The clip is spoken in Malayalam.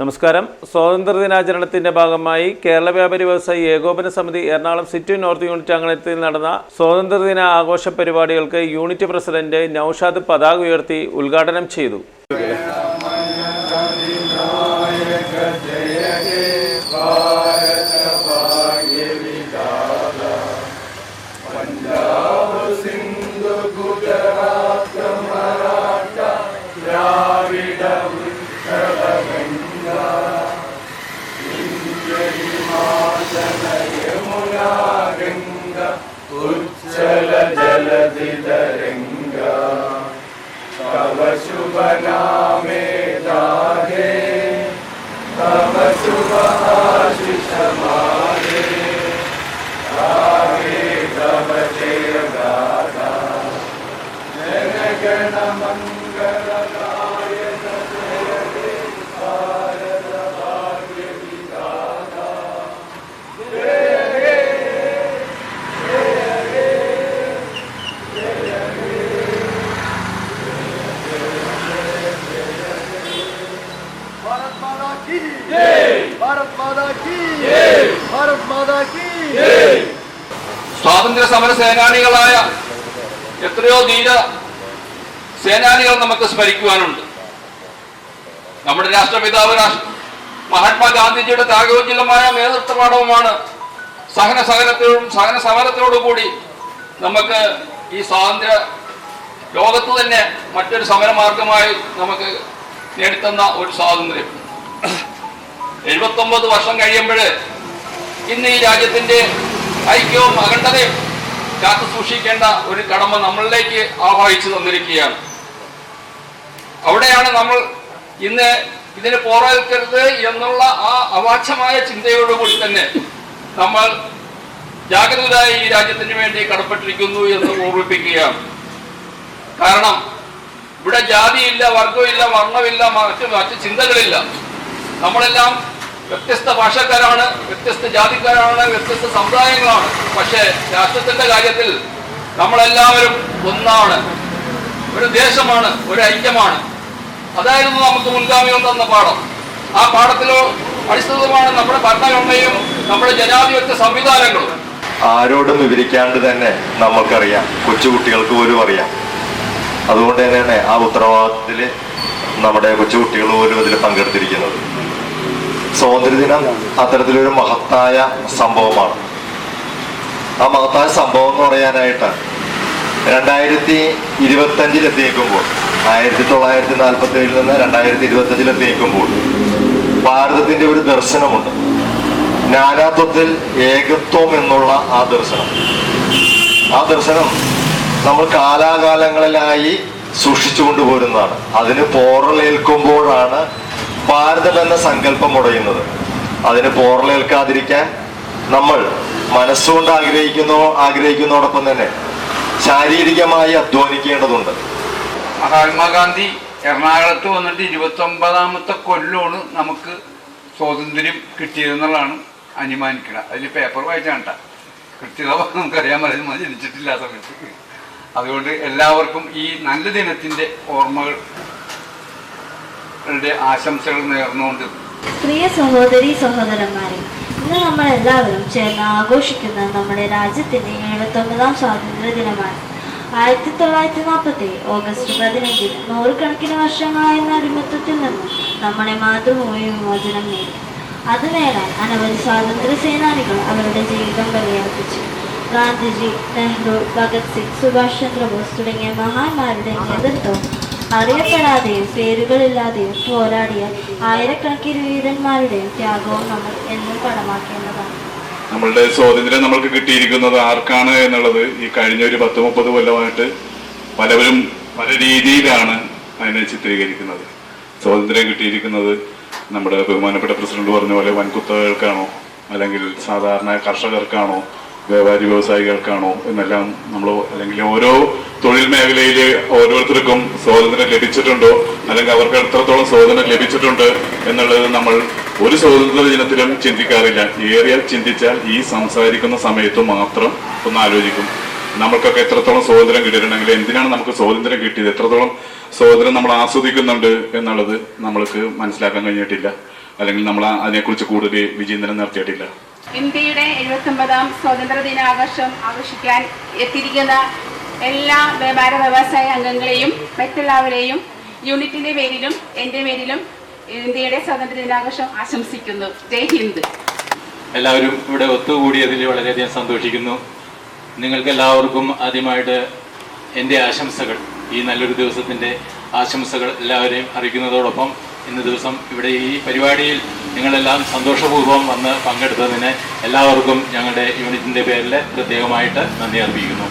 നമസ്കാരം. സ്വാതന്ത്ര്യ ദിനാചരണത്തിന്റെ ഭാഗമായി കേരള വ്യാപാരി വ്യവസായി ഏകോപന സമിതി എറണാകുളം സിറ്റി നോർത്ത് യൂണിറ്റ് അങ്കണത്തിൽ നടന്ന സ്വാതന്ത്ര്യദിന ആഘോഷ പരിപാടികൾക്ക് യൂണിറ്റ് പ്രസിഡന്റ് നൌഷാദ് പതാക ഉയർത്തി ഉദ്ഘാടനം ചെയ്തു. चल जलधितरङ्गा तव शुभनामे दाहे तव ङ्ग സ്വാതന്ത്ര്യ സമര സേനാനികളായ എത്രയോ ധീര സേനാനികൾ നമുക്ക് സ്മരിക്കുവാനുണ്ട്. നമ്മുടെ രാഷ്ട്രപിതാവ് രാഷ്ട്ര മഹാത്മാഗാന്ധിജിയുടെ ത്യാഗോജ്വലമായ നേതൃത്വ പാഠവുമാണ് സഹന സഹനത്തോടും സഹന സമരത്തോടും കൂടി നമുക്ക് ഈ സ്വാതന്ത്ര്യ ലോകത്ത് തന്നെ മറ്റൊരു സമരമാർഗമായി നമുക്ക് നേടിത്തന്ന ഒരു സ്വാതന്ത്ര്യം. എഴുപത്തൊമ്പത് വർഷം കഴിയുമ്പോൾ ഇന്ന് ഈ രാജ്യത്തിന്റെ ഐക്യവും അഖണ്ഡതയും കാത്തു സൂക്ഷിക്കേണ്ട ഒരു കടമ നമ്മളിലേക്ക് ആവാഹിച്ചു തന്നിരിക്കുകയാണ്. അവിടെയാണ് നമ്മൾ ഇന്ന് ഇതിന് പോരാൽക്കരുത് എന്നുള്ള ആ അവാച്യമായ ചിന്തയോടുകൂടി തന്നെ നമ്മൾ ജാഗ്രതരായി ഈ രാജ്യത്തിന് വേണ്ടി കടപ്പെട്ടിരിക്കുന്നു എന്ന് ഓർമ്മിപ്പിക്കുകയാണ്. കാരണം ഇവിടെ ജാതിയില്ല വർഗമില്ല വർണമില്ല മറ്റ് മറ്റ് ചിന്തകളില്ല. നമ്മളെല്ലാം വ്യത്യസ്ത ഭാഷക്കാരാണ് വ്യത്യസ്ത ജാതിക്കാരാണ് വ്യത്യസ്ത സമുദായങ്ങളാണ്. പക്ഷേ രാഷ്ട്രത്തിന്റെ കാര്യത്തിൽ നമ്മളെല്ലാവരും ഒന്നാണ്. ഒരു ദേശമാണ് ഒരു ഐക്യമാണ്. അതായിരുന്നു നമുക്ക് മുൻഗാമികൾ തന്ന പാഠം. ആ പാഠത്തിലോ അടിസ്ഥാനമാണ് നമ്മുടെ ഭരണഘടനയും നമ്മുടെ ജനാധിപത്യ സംവിധാനങ്ങളും. ആരോടും വിവരിക്കാണ്ട് തന്നെ നമ്മൾക്കറിയാം. കൊച്ചുകുട്ടികൾക്ക് പോലും അറിയാം. അതുകൊണ്ട് തന്നെയാണ് ആ ഉത്തരവാദിത്തത്തിൽ നമ്മുടെ കൊച്ചുകുട്ടികൾ പോലും അതിൽ പങ്കെടുത്തിരിക്കുന്നത്. സ്വാതന്ത്ര്യദിനം അത്തരത്തിലൊരു മഹത്തായ സംഭവമാണ്. ആ മഹത്തായ സംഭവം എന്ന് പറയാനായിട്ട് രണ്ടായിരത്തി ഇരുപത്തഞ്ചിൽ എത്തിയേക്കുമ്പോൾ ആയിരത്തി തൊള്ളായിരത്തി നാൽപ്പത്തി ഏഴിൽ നിന്ന് രണ്ടായിരത്തി ഇരുപത്തഞ്ചിൽ എത്തിയേക്കുമ്പോൾ ഭാരതത്തിന്റെ ഒരു ദർശനമുണ്ട്. നാനാത്വത്തിൽ ഏകത്വം എന്നുള്ള ആ ദർശനം. ആ ദർശനം നമ്മൾ കാലാകാലങ്ങളിലായി സൂക്ഷിച്ചു കൊണ്ടുപോരുന്നതാണ് അതിന് പോറലേൽക്കുമ്പോഴാണ് ഭാരതം എന്ന സങ്കല്പം ഉടയുന്നത്. അതിന് പോറലേൽക്കാതിരിക്കാൻ നമ്മൾ മനസ്സുകൊണ്ട് ആഗ്രഹിക്കുന്നു ആഗ്രഹിക്കുന്നതോടൊപ്പം തന്നെ ശാരീരികമായി അധ്വാനിക്കേണ്ടതുണ്ട്. മഹാത്മാഗാന്ധി എറണാകുളത്ത് വന്നിട്ട് ഇരുപത്തി ഒമ്പതാമത്തെ കൊല്ലമാണ് നമുക്ക് സ്വാതന്ത്ര്യം കിട്ടിയതെന്നുള്ളതാണ് അനുമാനിക്കുന്നത് അതിൽ പേപ്പർ വായിച്ചാണ്ട കൃത്യത നമുക്കറിയാൻ പറയുന്നത് ജനിച്ചിട്ടില്ല സമയത്ത്. അതുകൊണ്ട് എല്ലാവർക്കും ഈ നല്ല ദിനത്തിന്റെ ഓർമ്മകളുടെ ആശംസകൾ നേർന്നുകൊണ്ട് പ്രിയ സഹോദരി സഹോദരന്മാരെ ഇന്ന് നമ്മൾ എല്ലാവരും ചേർന്ന് ആഘോഷിക്കുന്ന നമ്മുടെ രാജ്യത്തിന്റെ എഴുപത്തൊമ്പതാം സ്വാതന്ത്ര്യ ദിനമാണ്. ആയിരത്തി തൊള്ളായിരത്തി നാൽപ്പത്തി ഓഗസ്റ്റ് പതിനഞ്ചിൽ നൂറുകണക്കിന് വർഷങ്ങളായിരുന്ന അടിമത്തത്തിൽ നിന്നും നമ്മുടെ മാതൃഭൂമി വിമോചനം നേടി. അത് നേടാൻ അനവധി സ്വാതന്ത്ര്യ സേനാനികൾ അവരുടെ ജീവിതം ബലിയർപ്പിച്ചു. ഗാന്ധിജി നെഹ്റു ഭഗത് സിംഗ് സുഭാഷ് ചന്ദ്രബോസ് തുടങ്ങിയ മഹാന്മാരുടെ നേതൃത്വം അറിയപ്പെടാതെയും പേരുകളില്ലാതെയും പോരാടിയ ആയിരക്കണക്കിന് വീരന്മാരുടെയും ത്യാഗവും നമ്മൾ എന്നും കടമാക്കേണ്ടതാണ് നമ്മളുടെ സ്വാതന്ത്ര്യം നമ്മൾക്ക് കിട്ടിയിരിക്കുന്നത് ആർക്കാണ് എന്നുള്ളത് ഈ കഴിഞ്ഞ ഒരു പത്ത് മുപ്പത് കൊല്ലമായിട്ട് പലവരും പല രീതിയിലാണ് അതിനെ ചിത്രീകരിക്കുന്നത്. സ്വാതന്ത്ര്യം കിട്ടിയിരിക്കുന്നത് നമ്മുടെ ബഹുമാനപ്പെട്ട പ്രസിഡന്റ് പറഞ്ഞ പോലെ വൻകുത്തകൾക്കാണോ അല്ലെങ്കിൽ സാധാരണ കർഷകർക്കാണോ വ്യാപാരി വ്യവസായികൾക്കാണോ എന്നെല്ലാം നമ്മൾ അല്ലെങ്കിൽ ഓരോ തൊഴിൽ മേഖലയിൽ ഓരോരുത്തർക്കും സ്വാതന്ത്ര്യം ലഭിച്ചിട്ടുണ്ടോ? അല്ലെങ്കിൽ അവർക്ക് എത്രത്തോളം സ്വാതന്ത്ര്യം ലഭിച്ചിട്ടുണ്ട് എന്നുള്ളത് നമ്മൾ ഒരു സ്വാതന്ത്ര്യ ദിനത്തിലും ചിന്തിക്കാറില്ല. ഏറിയ ചിന്തിച്ചാൽ ഈ സംസാരിക്കുന്ന സമയത്ത് മാത്രം ഒന്ന് ആലോചിക്കും. നമ്മൾക്കൊക്കെ എത്രത്തോളം സ്വാതന്ത്ര്യം കിട്ടിയിട്ടുണ്ടെങ്കിൽ എന്തിനാണ് നമുക്ക് സ്വാതന്ത്ര്യം കിട്ടിയത്? എത്രത്തോളം സ്വാതന്ത്ര്യം നമ്മൾ ആസ്വദിക്കുന്നുണ്ട് എന്നുള്ളത് നമ്മൾക്ക് മനസ്സിലാക്കാൻ കഴിഞ്ഞിട്ടില്ല. അല്ലെങ്കിൽ നമ്മൾ അതിനെക്കുറിച്ച് കൂടുതൽ വിചിന്തനം നടത്തിയിട്ടില്ല. ഇന്ത്യയുടെ എഴുപത്തൊമ്പതാം സ്വാതന്ത്ര്യ ദിനാഘോഷം ആഘോഷിക്കാൻ എത്തിയിരിക്കുന്ന എല്ലാ വ്യാപാര വ്യവസായ അംഗങ്ങളെയും മറ്റുള്ളവരെയും യൂണിറ്റിന്റെ പേരിലും എന്റെ പേരിലും ഇന്ത്യയുടെ സ്വാതന്ത്ര്യ ദിനാഘോഷം ആശംസിക്കുന്നു. ജയ് ഹിന്ദ്. എല്ലാവരും ഇവിടെ ഒത്തുകൂടിയതിൽ വളരെയധികം സന്തോഷിക്കുന്നു. നിങ്ങൾക്ക് എല്ലാവർക്കും ആദ്യമായിട്ട് എന്റെ ആശംസകൾ ഈ നല്ലൊരു ദിവസത്തിന്റെ ആശംസകൾ എല്ലാവരെയും അറിയിക്കുന്നതോടൊപ്പം ഇന്ന് ദിവസം ഇവിടെ ഈ പരിപാടിയിൽ നിങ്ങളെല്ലാം സന്തോഷപൂർവം വന്ന് പങ്കെടുത്തതിന് എല്ലാവർക്കും ഞങ്ങളുടെ യൂണിറ്റിന്റെ പേരിൽ പ്രത്യേകമായിട്ട് നന്ദി അർപ്പിക്കുന്നു.